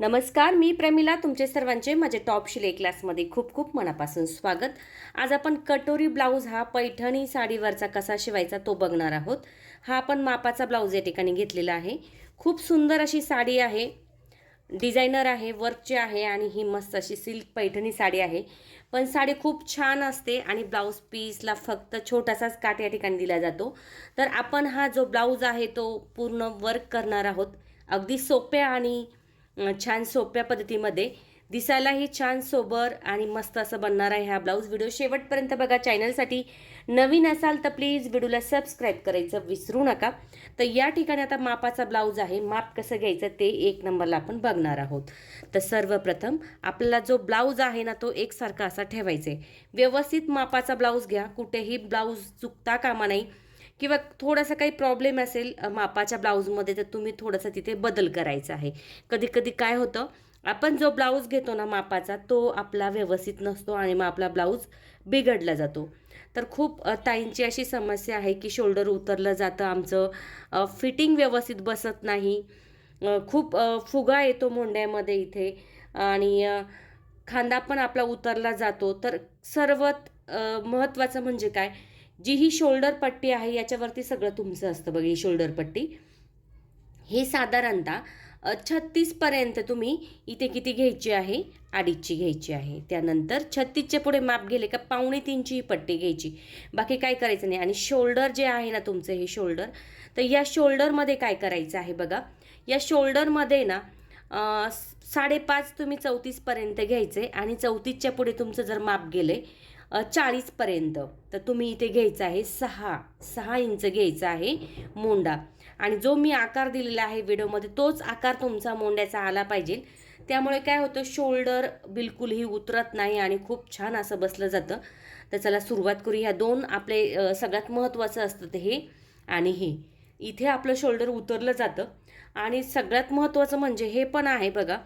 नमस्कार मी प्रमिला तुमचे सर्वांचे माझे टॉप शिले क्लासमध्ये खूप खूप मनापासून स्वागत. आज आपण कटोरी ब्लाऊज हा पैठणी साडीवरचा कसा शिवायचा तो बघणार आहोत. हा आपण मापाचा ब्लाऊज या ठिकाणी घेतलेला आहे. खूप सुंदर अशी साडी आहे. डिझायनर आहे वर्कची आहे आणि ही मस्त अशी सिल्क पैठणी साडी आहे. पण साडी खूप छान असते आणि ब्लाऊज पीसला फक्त छोटासाच काट या ठिकाणी दिला जातो. तर आपण हा जो ब्लाऊज आहे तो पूर्ण वर्क करणार आहोत. अगदी सोप्या आणि छान सोप्या पद्धतीमध्ये. दिसायलाही छान सोबर आणि मस्त असं बनणार आहे हा ब्लाऊज. व्हिडिओ शेवटपर्यंत बघा. चॅनलसाठी नवीन असाल तर प्लीज व्हिडिओला सबस्क्राईब करायचं विसरू नका. तर या ठिकाणी आता मापाचा ब्लाऊज आहे. माप कसं घ्यायचं ते एक नंबरला आपण बघणार आहोत. तर सर्वप्रथम आपल्याला जो ब्लाऊज आहे ना तो एकसारखा असा ठेवायचा आहे. व्यवस्थित मापाचा ब्लाऊज घ्या. कुठेही ब्लाऊज चुकता कामा नाही किंवा थोडासा काही प्रॉब्लेम असेल मापाच्या ब्लाऊजमध्ये तर तुम्ही थोडासा तिथे बदल करायचा आहे. कधी कधी काय होतं आपण जो ब्लाऊज घेतो ना मापाचा तो आपला व्यवस्थित नसतो आणि मग आपला ब्लाऊज बिघडला जातो. तर खूप ताईंची अशी समस्या आहे की शोल्डर उतरलं जातं आमचं फिटिंग व्यवस्थित बसत नाही. खूप फुगा येतो मोंड्यामध्ये इथे आणि खांदा पण आपला उतरला जातो. तर सर्वात महत्त्वाचं म्हणजे काय जी ही शोल्डर पट्टी आहे याच्यावरती सगळं तुमचं असतं बघा ही शोल्डर पट्टी. हे साधारणतः छत्तीसपर्यंत तुम्ही इथे किती घ्यायची आहे? अडीचची घ्यायची आहे. त्यानंतर छत्तीसच्या पुढे माप गेले का पावणे तीनची ही पट्टी घ्यायची. बाकी काय करायचं नाही. आणि शोल्डर जे आहे ना तुमचं हे शोल्डर तर या शोल्डरमध्ये काय करायचं आहे बघा? या शोल्डरमध्ये ना साडेपाच तुम्ही चौतीसपर्यंत घ्यायचे आणि चौतीसच्या पुढे तुमचं जर माप गेले चाळीसपर्यंत तर तुम्ही इथे घ्यायचं आहे सहा. सहा इंच घ्यायचा आहे मोंडा. आणि जो मी आकार दिलेला आहे व्हिडिओमध्ये तोच आकार तुमचा मोंड्याचा आला पाहिजे. त्यामुळे काय होतं शोल्डर बिलकुलही उतरत नाही आणि खूप छान असं बसलं जातं. तर चला सुरुवात करू. ह्या दोन आपले सगळ्यात महत्त्वाचं असतं ते हे आणि हे. इथे आपलं शोल्डर उतरलं जातं. आणि सगळ्यात महत्त्वाचं म्हणजे हे पण आहे बघा.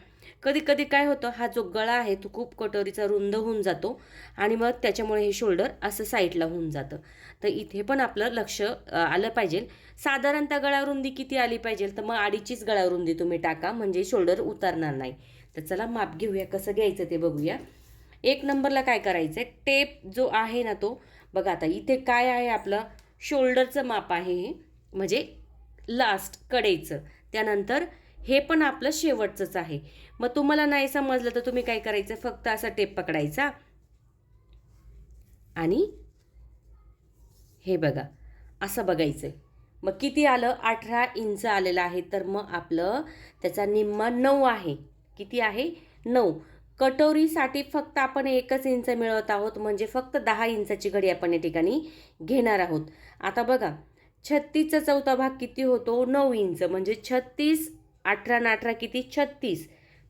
कधी कधी काय होतं हा जो गळा आहे तो खूप कटोरीचा रुंद होऊन जातो आणि मग त्याच्यामुळे हे शोल्डर असं साईडला होऊन जातं. तर इथे पण आपलं लक्ष आलं पाहिजे. साधारणतः गळारुंदी किती आली पाहिजे? तर मग अडीचीच गळारुंदी तुम्ही टाका म्हणजे शोल्डर उतरणार नाही. तर चला माप घेऊया कसं घ्यायचं ते बघूया. एक नंबरला काय करायचं आहे टेप जो आहे ना तो बघा आता इथे काय आहे आपलं? शोल्डरचं माप आहे हे म्हणजे लास्ट कडेचं. त्यानंतर हे पण आपलं शेवटचंच आहे. मग तुम्हाला नाही समजलं तर तुम्ही काय करायचं? फक्त असा टेप पकडायचा. आणि हे बघा असं बघायचं मग किती आलं? अठरा इंच आलेलं आहे. तर मग आपलं त्याचा निम्मा नऊ आहे. किती आहे? नऊ. कटोरीसाठी फक्त आपण एकच इंच मिळवत आहोत. म्हणजे फक्त दहा इंचाची घडी आपण या ठिकाणी घेणार आहोत. आता बघा छत्तीसचा चौथा भाग किती होतो? नऊ इंच. म्हणजे छत्तीस अठरा ना अठरा किती? छत्तीस.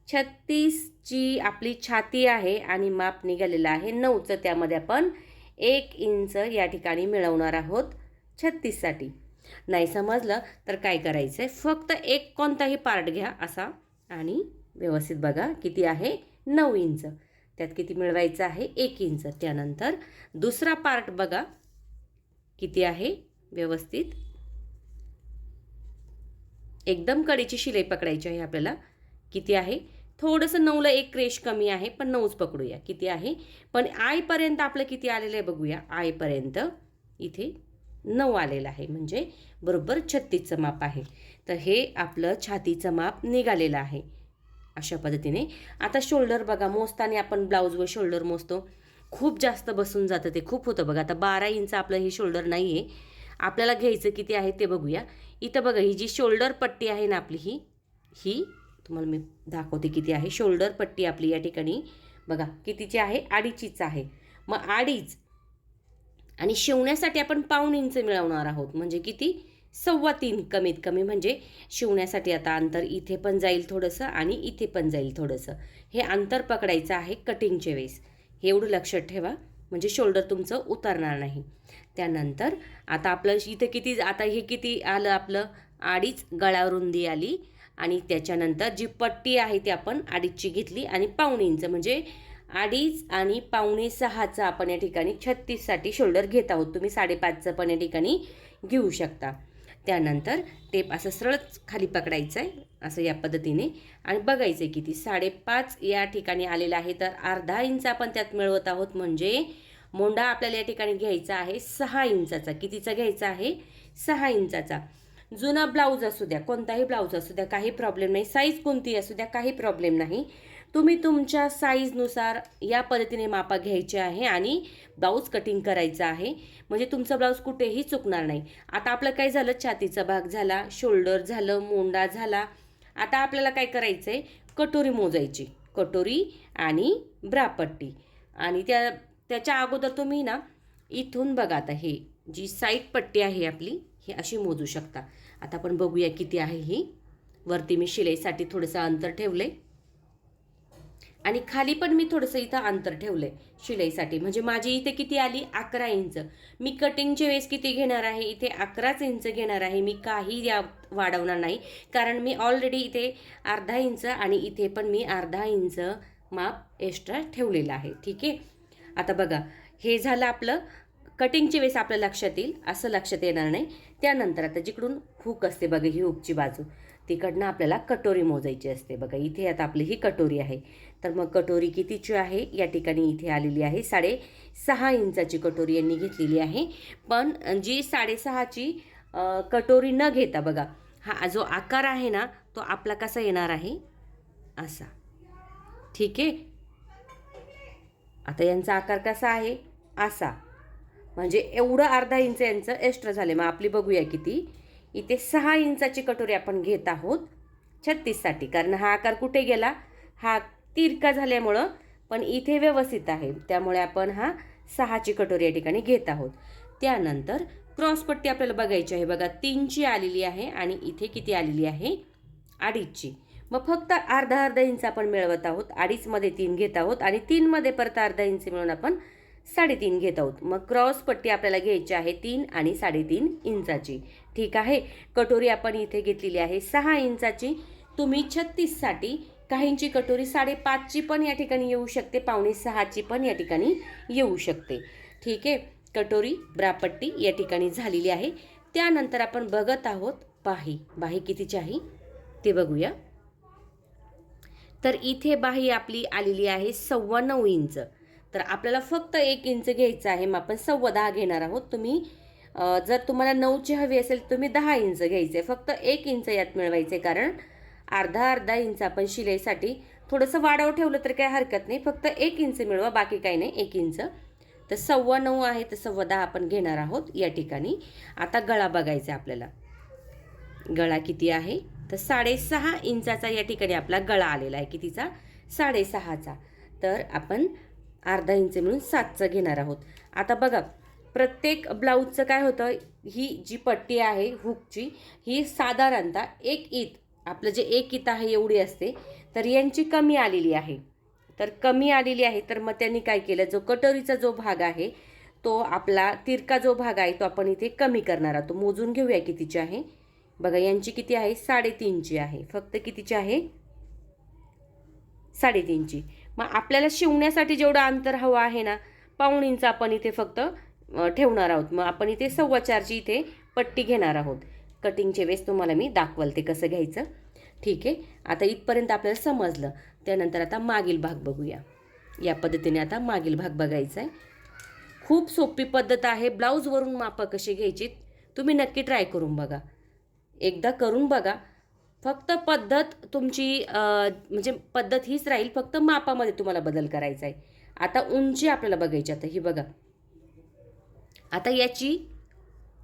छत्तीसची आपली छाती आहे आणि माप निघालेलं आहे नऊचं त्यामध्ये आपण एक इंच या ठिकाणी मिळवणार आहोत छत्तीससाठी. नाही समजलं तर काय करायचं आहे फक्त एक कोणताही पार्ट घ्या असा आणि व्यवस्थित बघा किती आहे? नऊ इंच. त्यात किती मिळवायचं आहे? एक इंच. त्यानंतर दुसरा पार्ट बघा किती आहे? व्यवस्थित एकदम कडीची शिलाई पकडायची आहे आपल्याला. किती आहे? थोडंसं नऊला एक क्रेश कमी आहे पण नऊच पकडूया. किती आहे? पण आयपर्यंत आपलं किती आलेलं आहे बघूया. आयपर्यंत इथे नऊ आलेलं आहे. म्हणजे बरोबर छत्तीसचं माप आहे. तर हे आपलं छातीचं माप निघालेलं आहे. अशा पद्धतीने. आता शोल्डर बघा मोजताना आपण ब्लाऊजवर शोल्डर मोजतो. खूप जास्त बसून जातं ते. खूप होतं बघा. आता बारा इंच आपलं हे शोल्डर नाही आहे आपल्याला घ्यायचं किती आहे ते बघूया. इथं बघा ही जी शोल्डर पट्टी आहे ना आपली ही ही तुम्हाला मी दाखवते किती आहे. शोल्डर पट्टी आपली या ठिकाणी बघा कितीची आहे? अडीचीच आहे. मग अडीच आणि शिवण्यासाठी आपण पाऊण इंच मिळवणार आहोत. म्हणजे किती? सव्वा तीन कमीत कमी. म्हणजे शिवण्यासाठी आता अंतर इथे पण जाईल थोडंसं आणि इथे पण जाईल थोडंसं. हे अंतर पकडायचं आहे कटिंगच्या वेळेस. हे एवढं लक्षात ठेवा. म्हणजे शोल्डर तुमचं उतरणार नाही. त्यानंतर आता आपलं इथं किती आता हे किती आलं आपलं? अडीच गळारुंदी आली. आणि त्याच्यानंतर जी पट्टी आहे ती आपण अडीचची घेतली आणि पाऊणे इंच म्हणजे अडीच आणि पावणे सहाचं आपण या ठिकाणी छत्तीससाठी शोल्डर घेत आहोत. तुम्ही साडेपाचचं पण या ठिकाणी घेऊ शकता. त्यानंतर टेप असं सरळच खाली पकडायचं आहे असं या पद्धतीने. आणि बघायचं आहे किती साडेपाच या ठिकाणी आलेलं आहे. तर अर्धा इंच आपण त्यात मिळवत आहोत म्हणजे मोंडा आपल्याला या ठिकाणी घ्यायचा आहे सहा इंचाचा. कितीचा घ्यायचा आहे? सहा इंचाचा. जुना ब्लाऊज असू द्या कोणताही ब्लाऊज असू द्या काही प्रॉब्लेम नाही. साईज कोणती असू द्या काही प्रॉब्लेम नाही. तुम्ही तुमच्या साईजनुसार या पद्धतीने मापा घ्यायचे आहे आणि ब्लाऊज कटिंग करायचं आहे. म्हणजे तुमचा ब्लाऊज कुठेही चुकणार नाही. आता आपलं काय झालं? छातीचा भाग झाला शोल्डर झालं मोंडा झाला. आता आपल्याला काय करायचं आहे कटोरी मोजायची. कटोरी आणि ब्रापट्टी. आणि त्या त्याच्या अगोदर तुम्ही ना इथून बघा आता हे जी साईड पट्टी आहे आपली ही अशी मोजू शकता. आता आपण बघूया किती आहे ही. वरती मी शिलाईसाठी थोडंसं अंतर ठेवलं. आहे आणि खाली पण मी थोडंसं इथं अंतर ठेवलं आहे शिलाईसाठी. म्हणजे माझी इथे किती आली? अकरा इंच. मी कटिंगच्या वेळेस किती घेणार आहे? इथे अकराच इंच घेणार आहे. मी काही या वाढवणार नाही. कारण मी ऑलरेडी इथे अर्धा इंच आणि इथे पण मी अर्धा इंच माप एक्स्ट्रा ठेवलेलं आहे. ठीक आहे? आता बघा हे झालं आपलं कटिंगच्या वेळेस आपल्या लक्षात येईल असं लक्षात येणार नाही. त्यानंतर आता जिकडून हुक असते बघा ही हुकची बाजू तिकडनं आपल्याला कटोरी मोजायची असते बघा. इथे आता आपली ही कटोरी आहे. तर मग कटोरी कितीची आहे? या ठिकाणी इथे आलेली आहे साडे सहा इंचाची कटोरी यांनी घेतलेली आहे. पण जी साडेसहाची कटोरी न घेता बघा हा जो आकार आहे ना तो आपला कसा येणार आहे? असा. ठीक आहे? आता यांचा आकार कसा आहे? असा. म्हणजे एवढं अर्धा इंच यांचं एक्स्ट्रा झाले मग आपली बघूया किती. इथे सहा इंचाची कटोरी आपण घेत आहोत छत्तीससाठी कारण हा आकार कुठे गेला? हा तिरका झाल्यामुळं पण इथे व्यवस्थित आहे. त्यामुळे आपण हा सहाची कटोरी या ठिकाणी घेत आहोत. त्यानंतर क्रॉसपट्टी आपल्याला बघायची आहे. बघा तीनची आलेली आहे आणि इथे किती आलेली आहे? अडीचची. मग फक्त अर्धा अर्धा इंच आपण मिळवत आहोत. अडीचमध्ये तीन घेत आहोत आणि तीनमध्ये परत अर्धा इंच मिळून आपण साडेतीन घेत आहोत. मग क्रॉस पट्टी आपल्याला घ्यायची आहे तीन आणि साडेतीन इंचाची. ठीक आहे? कटोरी आपण इथे घेतलेली आहे सहा इंचाची. तुम्ही छत्तीससाठी काहींची कटोरी साडेपाचची पण या ठिकाणी येऊ शकते. पावणे सहाची पण या ठिकाणी येऊ शकते. ठीक आहे? कटोरी ब्रापट्टी या ठिकाणी झालेली आहे. त्यानंतर आपण बघत आहोत बाही. बाही कितीची आहे? ते बघूया. तर इथे बाही आपली आलेली आहे सव्वा नऊ इंच. तर आपल्याला फक्त एक इंच घ्यायचं आहे मग आपण सव्वा दहा घेणार आहोत. तुम्ही जर तुम्हाला नऊची हवी असेल तुम्ही दहा इंच घ्यायचे. फक्त एक इंच यात मिळवायचे कारण अर्धा अर्धा इंच आपण शिलाईसाठी थोडंसं वाढव ठेवलं तर काही हरकत नाही. फक्त एक इंच मिळवा बाकी काही नाही एक इंच. तर सव्वा नऊ आहे तर सव्वा दहा आपण घेणार आहोत या ठिकाणी. आता गळा बघायचा आहे आपल्याला. गळा किती आहे? तर साडेसहा इंचाचा या ठिकाणी आपला गळा आलेला आहे कितीचा? साडेसहाचा. तर आपण अर्धा इंच मिळून सातचं घेणार आहोत. आता बघा प्रत्येक ब्लाऊजचं काय होतं? ही जी पट्टी आहे हुकची ही साधारणतः एक ईत आपलं जे एक ईत आहे एवढी असते तर यांची कमी आलेली आहे. तर कमी आलेली आहे तर मग त्यांनी काय केलं? जो कटोरीचा जो भाग आहे तो आपला तिरका जो भाग आहे तो आपण इथे कमी करणार आहोत. मोजून घेऊया कितीची आहे. बघा यांची किती आहे? साडेतीनची आहे. फक्त कितीची आहे? साडेतीनची. मग आपल्याला शिवण्यासाठी जेवढं अंतर हवं आहे ना पाऊण इंच आपण इथे फक्त ठेवणार आहोत. मग आपण इथे सव्वा चारची इथे पट्टी घेणार आहोत. कटिंगचे वेळेस तुम्हाला मी दाखवाल ते कसं घ्यायचं. ठीक आहे? आता इथपर्यंत आपल्याला समजलं. त्यानंतर आता मागील भाग बघूया. या पद्धतीने आता मागील भाग बघायचा आहे. खूप सोपी पद्धत आहे. ब्लाऊजवरून मापं कशी घ्यायची तुम्ही नक्की ट्राय करून बघा. एकदा करून बघा. फक्त पद्धत तुमची म्हणजे पद्धत हीच राहील फक्त मापामध्ये तुम्हाला बदल करायचा आहे. आता उंची आपल्याला बघायची आता ही बघा. आता याची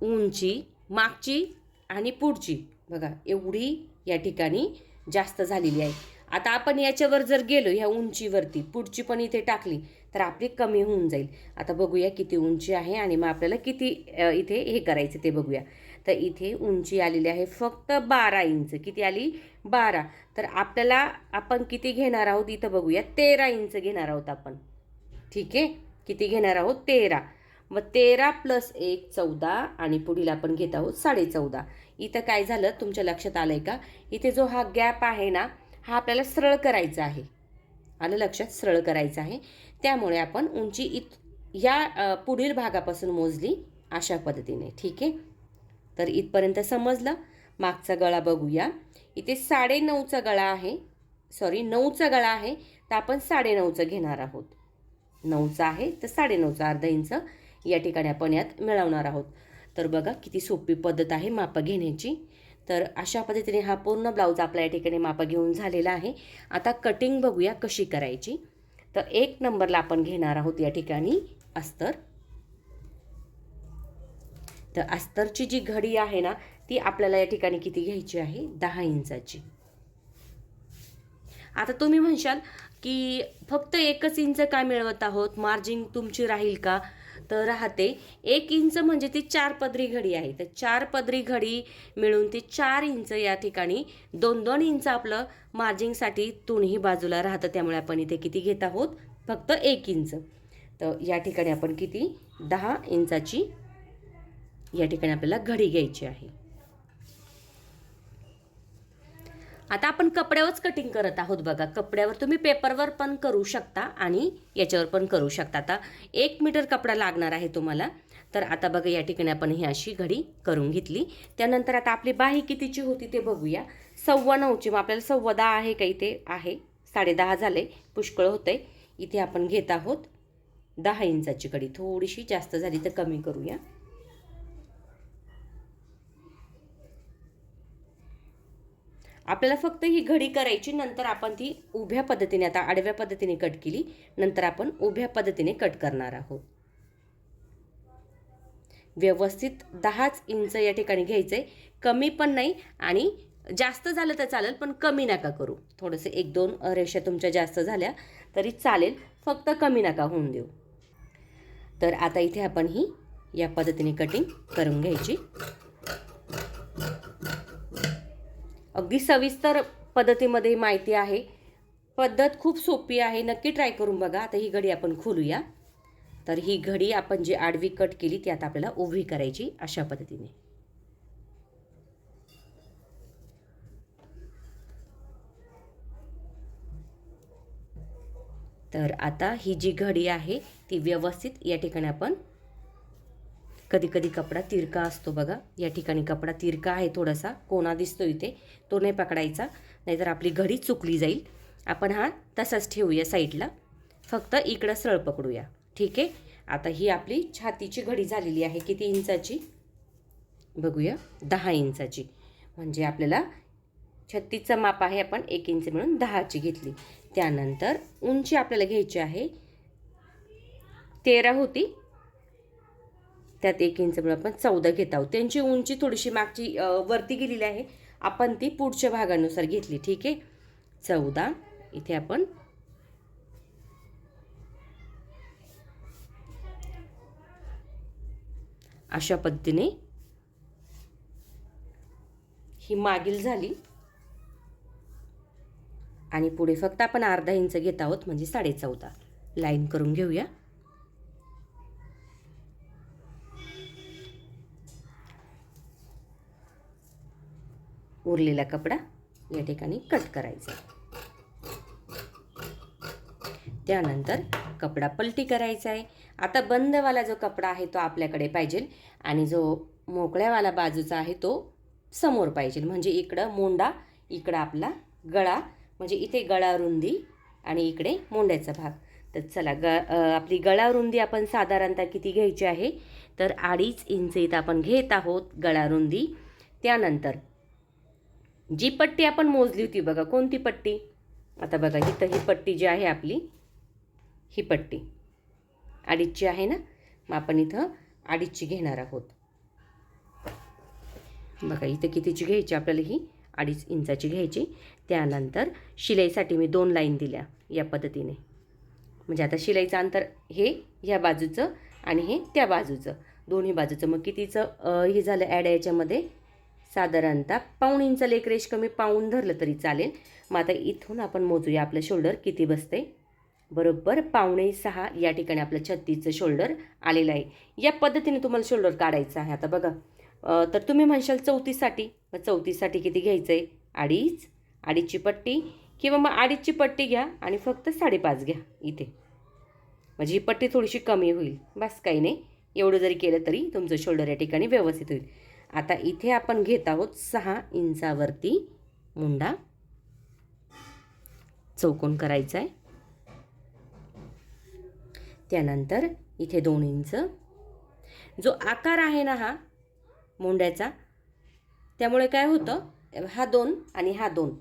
उंची मागची आणि पुढची. बघा एवढी या ठिकाणी जास्त झालेली आहे. आता आपण याच्यावर जर गेलो ह्या उंचीवरती पुढची पण इथे टाकली तर आपली कमी होऊन जाईल. आता बघूया किती उंची आहे आणि मग आपल्याला किती इथे हे करायचं ते बघूया. तर इथे उंची आलेली आहे. फक्त बारा इंच. किती आली? बारा. तर आपल्याला आपण किती घेणार आहोत? इथं बघूया. तेरा इंच घेणार आहोत आपण. ठीक आहे? किती घेणार आहोत? तेरा. मग तेरा प्लस एक चौदा आणि पुढील आपण घेत आहोत साडे चौदा. इथं काय झालं? तुमच्या लक्षात आलं आहे का? इथे जो हा गॅप आहे ना हा आपल्याला सरळ करायचा आहे. आलं लक्षात? सरळ करायचं आहे. त्यामुळे आपण उंची इत या पुढील भागापासून मोजली अशा पद्धतीने. ठीक आहे? तर इथपर्यंत समजलं. मागचा गळा बघूया. इथे साडेनऊचा गळा आहे. सॉरी नऊचा गळा आहे. तर आपण साडेनऊचं घेणार आहोत. नऊचा आहे तर साडेनऊचा अर्धा इंच या ठिकाणी आपण यात मिळवणार आहोत. तर बघा किती सोपी पद्धत आहे मापं घेण्याची. तर अशा पद्धतीने हा पूर्ण ब्लाऊज आपल्या या ठिकाणी मापं घेऊन झालेला आहे. आता कटिंग बघूया कशी करायची. तर एक नंबरला आपण घेणार आहोत या ठिकाणी अस्तर. तर अस्तरची जी घडी आहे ना ती आपल्याला या ठिकाणी किती घ्यायची आहे? दहा इंचाची. आता तुम्ही म्हणशाल की फक्त एकच इंच का मिळवत आहोत? मार्जिन तुमची राहील का? तर राहते एक इंच म्हणजे ती चार पदरी घडी आहे. तर चार पदरी घडी मिळून ती चार इंच या ठिकाणी दोन दोन इंच आपलं मार्जिंगसाठी दोन्ही बाजूला राहतं. त्यामुळे आपण इथे किती घेत आहोत? फक्त एक इंच. तर या ठिकाणी आपण किती? दहा इंचाची या ठिकाणी आपल्याला घडी घ्यायची आहे. आता आपण कपड्यावरच कटिंग करत आहोत बघा. कपड्यावर तुम्ही पेपरवर पण करू शकता आणि याच्यावर पण करू शकता. आता एक मीटर कपडा लागणार आहे तुम्हाला. तर आता बघा या ठिकाणी आपण ही अशी घडी करून घेतली. त्यानंतर आता आपली बाही कितीची होती ते बघूया. सव्वा नऊची मग आपल्याला सव्वा दहा आहे का इथे? आहे. साडेदहा झाले. पुष्कळ होते इथे आपण घेत आहोत दहा इंचाची कडी थोडीशी जास्त झाली तर कमी करूया. आपल्याला फक्त ही घडी करायची नंतर आपण ती उभ्या पद्धतीने आता आडव्या पद्धतीने कट केली नंतर आपण उभ्या पद्धतीने कट करणार आहोत. व्यवस्थित दहाच इंच या ठिकाणी घ्यायचं आहे कमी पण नाही आणि जास्त झालं तर चालेल पण कमी नका करू. थोडंसं एक दोन रेषा तुमच्या जास्त झाल्या तरी चालेल फक्त कमी नका होऊन देऊ. तर आता इथे आपण ही या पद्धतीने कटिंग करून घ्यायची. अगदी सविस्तर पद्धतीमध्ये माहिती आहे. पद्धत खूप सोपी आहे. नक्की ट्राय करून बघा. आता ही घडी आपण खोलूया. तर ही घडी आपण जी आडवी कट केली ती आता आपल्याला उभी करायची अशा पद्धतीने. तर आता ही जी घडी आहे ती व्यवस्थित या ठिकाणी आपण कधी कधी कपडा तिरका असतो बघा. या ठिकाणी कपडा तिरका आहे थोडासा. कोणा दिसतो इथे. तो नाही पकडायचा. नाहीतर आपली घडी चुकली जाईल. आपण हा तसाच ठेवूया साईडला. फक्त इकडं सरळ पकडूया. ठीक आहे? आता ही आपली छातीची घडी झालेली आहे. किती इंचाची? बघूया. दहा इंचाची. म्हणजे आपल्याला छत्तीसचं माप आहे. आपण एक इंच म्हणून दहाची घेतली. त्यानंतर उंची आपल्याला घ्यायची आहे. तेरा होती. त्यात एक इंच म्हणून आपण चौदा घेत आहोत. त्यांची उंची थोडीशी मागची वरती गेलेली आहे. आपण ती पुढच्या भागानुसार घेतली. ठीक आहे? चौदा. इथे आपण अशा पद्धतीने ही मागील झाली. आणि पुढे फक्त आपण अर्धा इंच घेत आहोत म्हणजे साडे चौदा लाईन करून घेऊया. उरलेला कपडा या ठिकाणी कट करायचा त्यानंतर कपडा पलटी करायचा आहे. आता बंदवाला जो कपडा आहे तो आपल्याकडे पाहिजे आणि जो मोकळ्यावाला बाजूचा आहे तो समोर पाहिजे. म्हणजे इकडं मोंडा इकडं आपला गळा म्हणजे इथे गळा रुंदी आणि इकडे मोंड्याचा भाग. तर चला ग आपली गळा रुंदी आपण साधारणतः किती घ्यायची आहे? तर अडीच इंच इथं आपण घेत आहोत गळा रुंदी. त्यानंतर जी पट्टी आपण मोजली होती बघा कोणती पट्टी? आता बघा इथं ही पट्टी जी आहे आपली ही पट्टी. अडीचची आहे ना? मग आपण इथं अडीचची घेणार आहोत. बघा इथं कितीची घ्यायची आपल्याला ही? अडीच इंचाची घ्यायची. त्यानंतर शिलाईसाठी मी दोन लाईन दिल्या या पद्धतीने. म्हणजे आता शिलाईचं अंतर हे ह्या बाजूचं आणि हे त्या बाजूचं. दोन्ही बाजूचं. मग कितीचं हे झालं ॲड याच्यामध्ये? साधारणतः पाऊण इंच लेकरेश कमी पाऊण धरलं तरी चालेल. मग आता इथून आपण मोजूया आपलं शोल्डर किती बसते बरोबर पावणे सहा या ठिकाणी आपलं छत्तीसचं शोल्डर आलेलं आहे. या पद्धतीने तुम्हाला शोल्डर काढायचं आहे. आता बघा तर तुम्ही म्हणशाल चौतीससाठी. मग चौतीससाठी किती घ्यायचं आहे अडीच. अडीचची पट्टी किंवा मग अडीचची पट्टी घ्या आणि फक्त साडेपाच घ्या इथे. म्हणजे ही पट्टी थोडीशी कमी होईल. बस काही नाही. एवढं जरी केलं तरी तुमचं शोल्डर या ठिकाणी व्यवस्थित होईल. आता इथे आपण घेत आहोत सहा इंचावरती मुंडा. चौकोन करायचा आहे. त्यानंतर इथे दोन इंच. जो आकार आहे ना हा मुंड्याचा त्यामुळे काय होतं? हा दोन आणि हा दोन.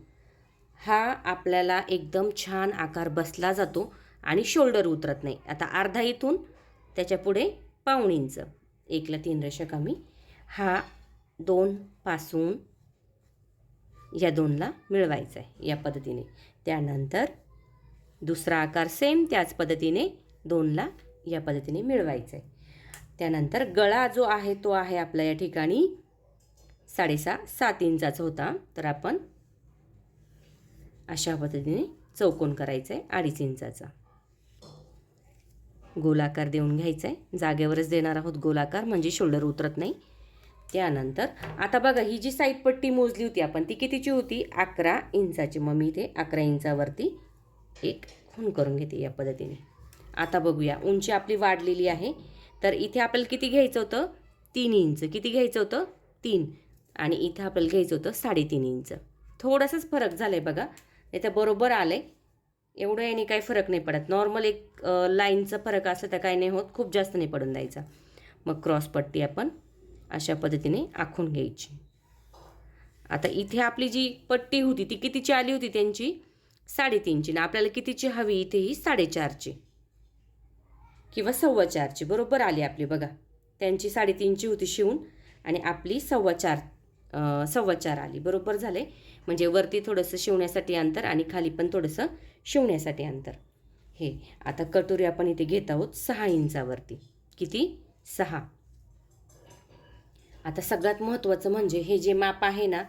हा आपल्याला एकदम छान आकार बसला जातो आणि शोल्डर उतरत नाही. आता अर्धा इथून त्याच्यापुढे पाऊण इंच. एकला तीन रेषा कमी. हा दोनपासून या दोनला मिळवायचं आहे या पद्धतीने. त्यानंतर दुसरा आकार सेम त्याच पद्धतीने दोनला या पद्धतीने मिळवायचं आहे. त्यानंतर गळा जो आहे तो आहे आपला या ठिकाणी साडेसहा सात इंचाचा होता. तर आपण अशा पद्धतीने चौकोन करायचं आहे अडीच इंचाचा. गोलाकार देऊन घ्यायचा आहे जागेवरच देणार आहोत गोलाकार म्हणजे शोल्डर उतरत नाही. त्यानंतर आता बघा ही जी साईड पट्टी मोजली होती आपण ती कितीची होती? अकरा इंचाची. मग मी इथे अकरा इंचावरती एक खून करून घेते या पद्धतीने. आता बघूया उंची आपली वाढलेली आहे. तर इथे आपल्याला किती घ्यायचं होतं? तीन इंच. किती घ्यायचं होतं? तीन. आणि इथं आपल्याला घ्यायचं होतं साडेतीन इंच. थोडासाच फरक झाला आहे बघा. नाही तर बरोबर आलं आहे एवढं याने काही फरक नाही पडत. नॉर्मल एक लाईनचा फरक असला तर काही नाही होत. खूप जास्त नाही पडून द्यायचा. मग क्रॉस पट्टी आपण अशा पद्धतीने आखून घ्यायची. आता इथे आपली जी पट्टी होती ती कितीची आली होती त्यांची? साडेतीनची. ना आपल्याला कितीची हवी? इथे ही साडेचारची. किंवा सव्वा चारची बरोबर आली आपली. बघा त्यांची साडेतीनची होती शिवून आणि आपली सव्वा चार सव्वा चार आली. बरोबर झाले? म्हणजे वरती थोडंसं शिवण्यासाठी अंतर आणि खाली पण थोडंसं शिवण्यासाठी अंतर. हे आता कटोरी आपण इथे घेत आहोत सहा इंचावरती. किती? सहा. आता सगळ्यात महत्त्वाचं म्हणजे हे जे माप आहे ना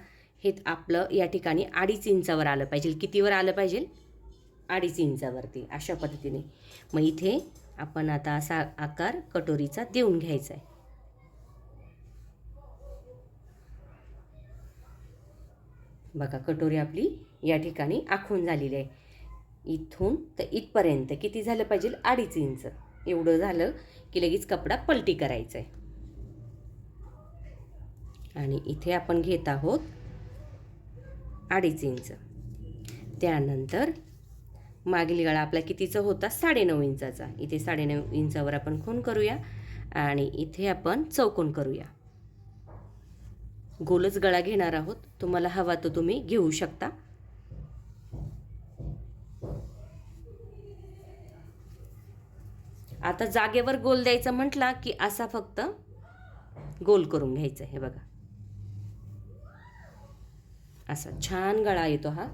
हे आपलं या ठिकाणी अडीच इंचावर आलं पाहिजे. कितीवर आलं पाहिजे? अडीच इंचावरती अशा पद्धतीने. मग इथे आपण आता असा आकार कटोरीचा देऊन घ्यायचा आहे बघा कटोरी आपली या ठिकाणी आखून झालेली आहे. इथून तर इथपर्यंत किती झालं पाहिजे? अडीच इंच. एवढं झालं की लगेच कपडा पलटी करायचा आहे आणि इथे आपण घेत आहोत अडीच इंच. त्यानंतर मागील गळा आपला कितीचा होता? साडेनऊ इंचाचा. इथे साडेनऊ इंचावर आपण खून करूया आणि इथे आपण चौकोन करूया. गोलच गळा घेणार आहोत. तुम्हाला हवा तो तुम्ही घेऊ शकता. आता जागेवर गोल द्यायचा म्हटला की असा फक्त गोल करून घ्यायचा हे बघा. असा छान गळा येतो हा.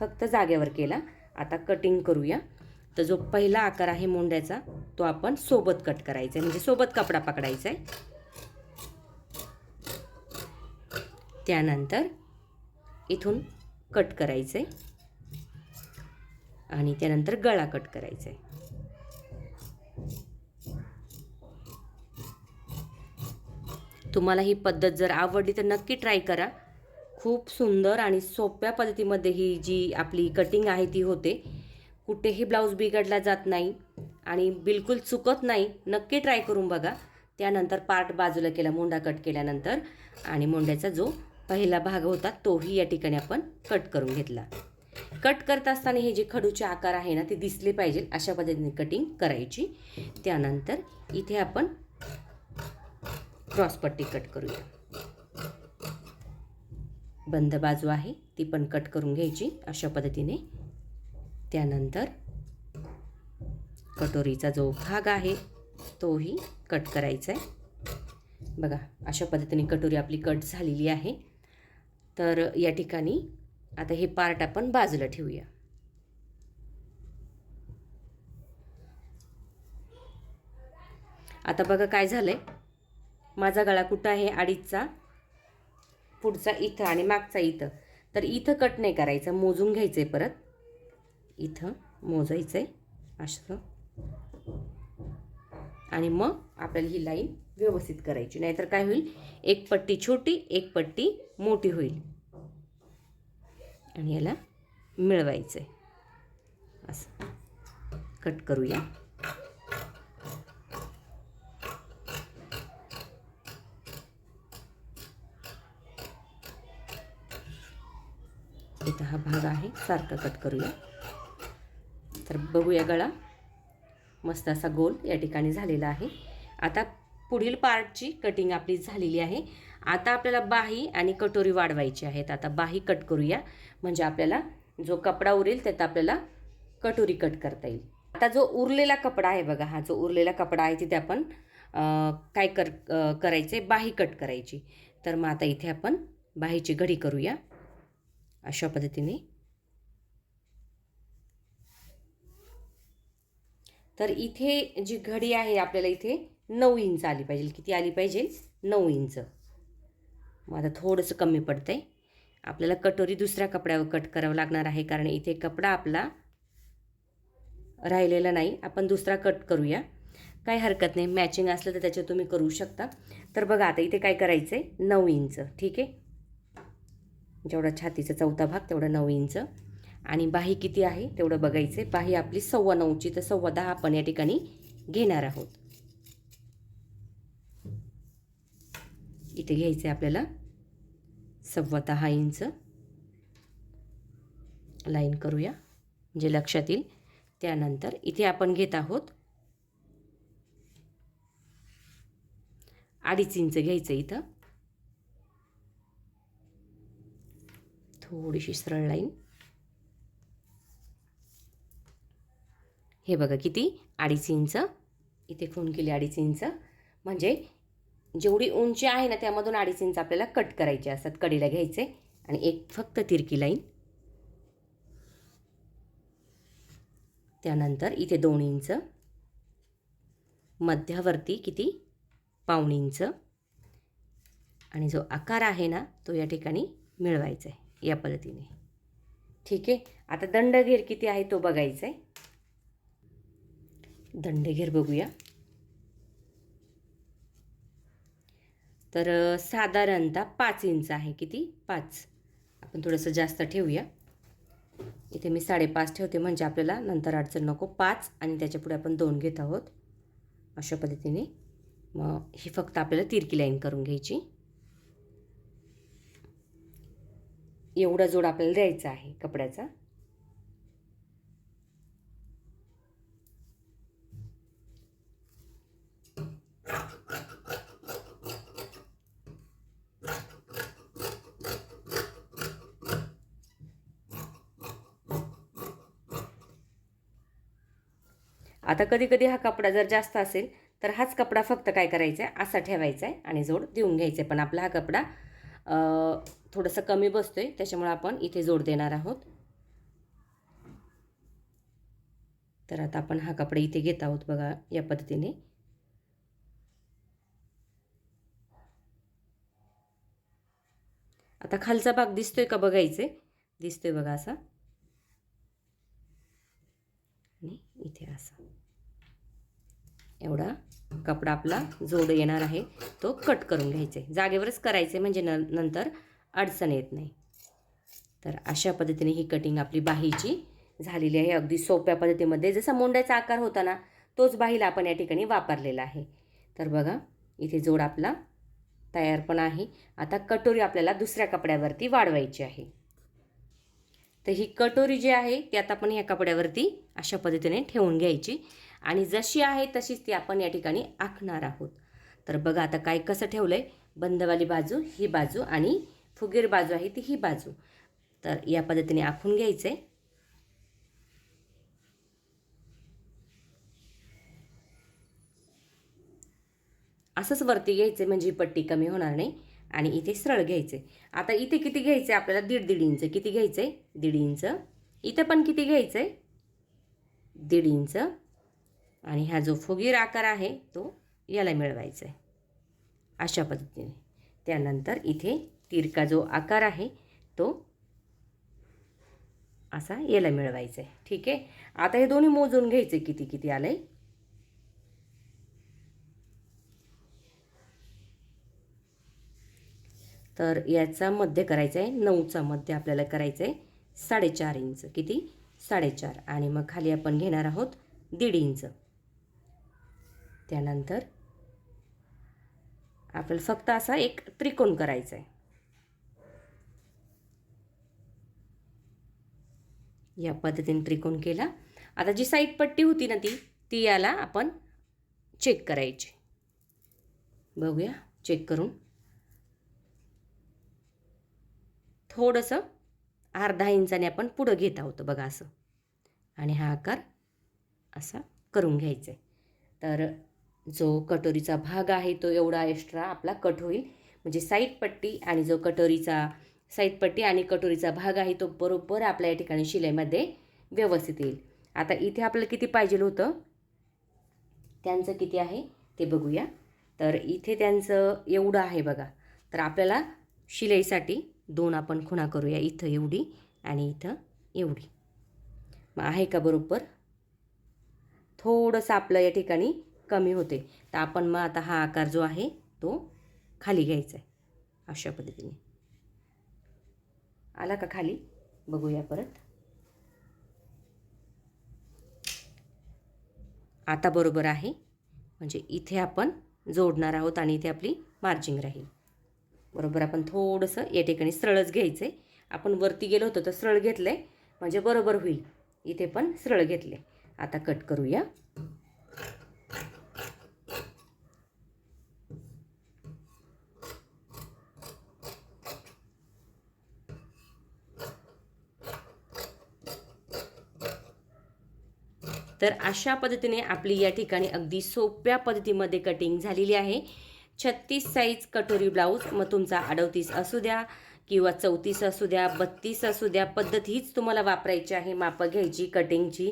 फक्त जागेवर केला. आता कटिंग करूया. तर जो पहिला आकार आहे मोंड्याचा तो आपण सोबत कट करायचा आहे. म्हणजे सोबत कपडा पकडायचा आहे. त्यानंतर इथून कट करायचं आहे. आणि त्यानंतर गळा कट करायचा आहे. तुम्हाला ही पद्धत जर आवडली तर नक्की ट्राय करा. खूप सुंदर आणि सोप्या पद्धतीमध्ये ही जी आपली कटिंग आहे ती होते. कुठेही ब्लाऊज बिघडला जात नाही आणि बिलकुल चुकत नाही. नक्की ट्राय करून बघा. त्यानंतर पार्ट बाजूला केला मुंडा कट केल्यानंतर. आणि मुंड्याचा जो पहिला भाग होता तोही या ठिकाणी आपण कट करून घेतला. कट करत असताना हे जे खडूचे आकार आहे ना ते दिसले पाहिजे अशा पद्धतीने कटिंग करायची. त्यानंतर इथे आपण क्रॉसपट्टी कट करूया. बंद बाजू आहे ती पण कट करून घ्यायची अशा पद्धतीने. त्यानंतर कटोरीचा जो भाग आहे तोही कट करायचा आहे बघा अशा पद्धतीने कटोरी आपली कट झालेली आहे. तर या ठिकाणी आता हे पार्ट आपण बाजूला ठेवूया. आता बघा काय झालं आहे माझा गळा कुठं आहे? अडीचचा. पुढचा इथं आणि मागचा इथं. तर इथं कट नाही करायचं मोजून घ्यायचं आहे परत. इथं मोजायचं आहे असं. आणि मग आपल्याला ही लाईन व्यवस्थित करायची. नाहीतर काय होईल? एक पट्टी छोटी एक पट्टी मोठी होईल. आणि याला मिळवायचं आहे असं. कट करूया. इथं हा भाग आहे. सारखा कट करूया. तर बघूया गळा. मस्त असा गोल या ठिकाणी झालेला आहे. आता पुढील पार्टची कटिंग आपली झालेली आहे. आता आपल्याला बाही आणि कटोरी वाढवायची आहेत. आता बाही कट करूया. म्हणजे आपल्याला जो कपडा उरेल त्यात आपल्याला कटोरी कट करता येईल. आता जो उरलेला कपडा आहे बघा हा जो उरलेला कपडा आहे तिथे आपण काय कर करायचे बाही कट करायची. तर मग आता इथे आपण बाहीची घडी करूया. अशा पद्धतीने. तर इथे जी घडी आहे आपल्याला इथे नऊ इंच आली पाहिजे. किती आली पाहिजे? नऊ इंच. मग आता थोडंसं कमी पडतं आहे आपल्याला कटोरी दुसऱ्या कपड्यावर कट करावं लागणार आहे कारण इथे कपडा आपला राहिलेला नाही. आपण दुसरा कट करूया. काही हरकत नाही. मॅचिंग असलं तर त्याच्यात तुम्ही करू शकता. तर बघा आता इथे काय करायचं आहे नऊ इंच. ठीक आहे? जेवढा छातीचा चौथा भाग तेवढा नऊ इंच. आणि बाही किती आहे तेवढं बघायचं आहे. बाही आपली सव्वा नऊची तर सव्वा दहा आपण या ठिकाणी घेणार आहोत. इथे घ्यायचं आहे आपल्याला सव्वा दहा इंच. लाईन करूया म्हणजे लक्षात येईल. त्यानंतर इथे आपण घेत आहोत अडीच इंच घ्यायचं इथं. थोडीशी सरळ लाईन. हे बघा किती? अडीच इंच. इथे खून केली अडीच इंच. म्हणजे जेवढी उंची आहे ना त्यामधून अडीच इंच आपल्याला कट करायचे असतात कडीला घ्यायचे. आणि एक फक्त तिरकी लाईन. त्यानंतर इथे दोन इंच. मध्यावरती किती? पाऊण इंच. आणि जो आकार आहे ना तो या ठिकाणी मिळवायचा आहे. या पद्धतीने. ठीक आहे? आता दंडघेर किती आहे तो बघायचा आहे. दंडघेर बघूया. तर साधारणतः पाच इंच आहे किती? पाच. आपण थोडंसं जास्त ठेवूया. इथे मी साडेपाच ठेवते म्हणजे आपल्याला नंतर अडचण नको. पाच आणि त्याच्यापुढे आपण दोन घेत आहोत. अशा पद्धतीने. मग ही फक्त आपल्याला तिरकी लाईन करून घ्यायची. एवढा जोड आपल्याला द्यायचा आहे कपड्याचा. आता कधी कधी हा कपडा जर जास्त असेल तर हाच कपडा फक्त काय करायचा आहे? असा ठेवायचा आहे आणि जोड देऊन घ्यायचा आहे. पण आपला हा कपडा थोडंसं कमी बसतो आहे त्याच्यामुळे आपण इथे जोड देणार आहोत. तर आता आपण हा कपडा इथे घेत आहोत बघा या पद्धतीने. आता खालचा भाग दिसतोय का बघायचे? दिसतोय बघा असा. आणि इथे असा. एवढा कपडा आपला जोड येणार आहे तो कट करून घ्यायचा. आहे जागेवरच करायचं आहे म्हणजे न नंतर अडचण येत नाही. तर अशा पद्धतीने ही कटिंग आपली बाहीची झालेली आहे. अगदी सोप्या पद्धतीमध्ये जसा मोंड्याचा आकार होता ना तोच बाहीला आपण या ठिकाणी वापरलेला आहे. तर बघा इथे जोड आपला तयार पण आहे. आता कटोरी आपल्याला दुसऱ्या कपड्यावरती वाढवायची आहे. तर ही कटोरी जी आहे ती आता आपण ह्या कपड्यावरती अशा पद्धतीने ठेवून घ्यायची. आणि जशी आहे तशीच ती आपण या ठिकाणी आखणार आहोत. तर बघा आता काय कसं ठेवलं आहे बंदवाली बाजू ही बाजू आणि फुगीर बाजू आहे ती ही बाजू. तर या पद्धतीने आखून घ्यायचं. आहे असंच वरती घ्यायचं म्हणजे ही पट्टी कमी होणार नाही आणि इथे सरळ घ्यायचे. आता इथे किती घ्यायचं? आहे आपल्याला दीड दीड इंच. किती घ्यायचं? आहे दीड इंच. इथं पण किती घ्यायचं? आहे दीड इंच. आणि हा जो फुगीर आकार आहे तो याला मिळवायचा. आहे अशा पद्धतीने. त्यानंतर इथे तिरका जो आकार आहे तो असा याला मिळवायचा आहे ठीक आहे? आता हे दोन्ही मोजून घ्यायचे किती किती आलं? आहे तर याचा मध्य करायचा आहे नऊचा मध्य आपल्याला करायचा आहे साडेचार इंच. किती? साडेचार. आणि मग खाली आपण घेणार आहोत दीड इंच. त्यानंतर आपल्याला फक्त असा एक त्रिकोण करायचा आहे या पद्धतीने त्रिकोण केला. आता जी साईड पट्टी होती ना ती ती याला आपण चेक करायची. बघूया चेक करून. थोडंसं अर्धा इंचाने आपण पुढं घेत आहोत बघा असं. आणि हा आकार असा करून घ्यायचा आहे तर जो कटोरीचा भाग आहे तो एवढा एक्स्ट्रा आपला कट होईल. म्हणजे साईड पट्टी आणि जो कटोरीचा साईडपट्टी आणि कटोरीचा भाग आहे तो बरोबर आपल्या या ठिकाणी शिलाईमध्ये व्यवस्थित येईल. आता इथे आपल्याला किती पाहिजे होतं? त्यांचं किती आहे ते बघूया. तर इथे त्यांचं एवढं आहे बघा. तर आपल्याला शिलाईसाठी दोन आपण खुणा करूया इथं एवढी आणि इथं एवढी. मग आहे का बरोबर? थोडंसं आपलं या ठिकाणी कमी होते. तर आपण मग आता हा आकार जो आहे तो खाली घ्यायचा आहे. अशा पद्धतीने. आला का खाली? बघूया परत. आता बरोबर आहे. म्हणजे इथे आपण जोडणार आहोत आणि इथे आपली मार्जिंग राहील. बरोबर आपण थोडंसं या ठिकाणी सरळच घ्यायचं आहे आपण वरती गेलो होतो तर सरळ घेतलं आहे म्हणजे बरोबर होईल. इथे पण सरळ घेतले आता कट करूया. तर अशा पद्धतीने आपली या ठिकाणी अगदी सोप्या पद्धतीमध्ये कटिंग झालेली आहे. छत्तीस साईज कटोरी ब्लाऊज मग तुमचा अडवतीस असू द्या किंवा चौतीस असू द्या बत्तीस असू द्या पद्धत हीच तुम्हाला वापरायची आहे मापं घ्यायची कटिंगची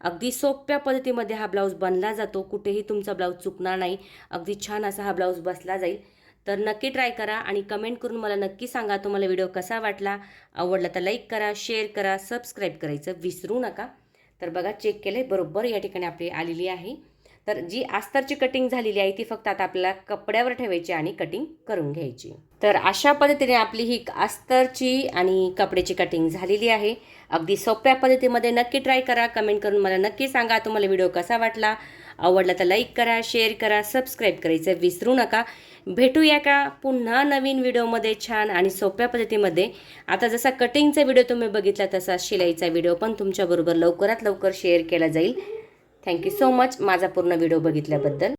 अगदी सोप्या पद्धतीमध्ये हा ब्लाऊज बनला जातो. कुठेही तुमचा ब्लाऊज चुकणार नाही. अगदी छान असा हा ब्लाऊज बसला जाईल. तर नक्की ट्राय करा आणि कमेंट करून मला नक्की सांगा तुम्हाला व्हिडिओ कसा वाटला. आवडला तर लाईक करा शेअर करा सबस्क्राईब करायचं विसरू नका. तर बघा चेक केलं बरोबर या ठिकाणी आपली आलेली आहे. तर जी आस्तरची कटिंग झालेली आहे ती फक्त आता आपल्याला कपड्यावर ठेवायची आणि कटिंग करून घ्यायची. तर अशा पद्धतीने आपली ही आस्तरची आणि कपड्याची कटिंग झालेली आहे. अगदी सोप्या पद्धतीमध्ये नक्की ट्राय करा. कमेंट करून मला नक्की सांगा तुम्हाला व्हिडिओ कसा वाटला. आवडला तर लाईक करा शेअर करा सबस्क्राईब करायचं विसरू नका. भेटूया का पुन्हा नवीन व्हिडिओमध्ये छान आणि सोप्या पद्धतीमध्ये? आता जसा कटिंगचा व्हिडिओ तुम्ही बघितला तसा शिलाईचा व्हिडिओ पण तुमच्याबरोबर लवकरात लवकर शेअर केला जाईल. थँक्यू सो मच माझा पूर्ण व्हिडिओ बघितल्याबद्दल.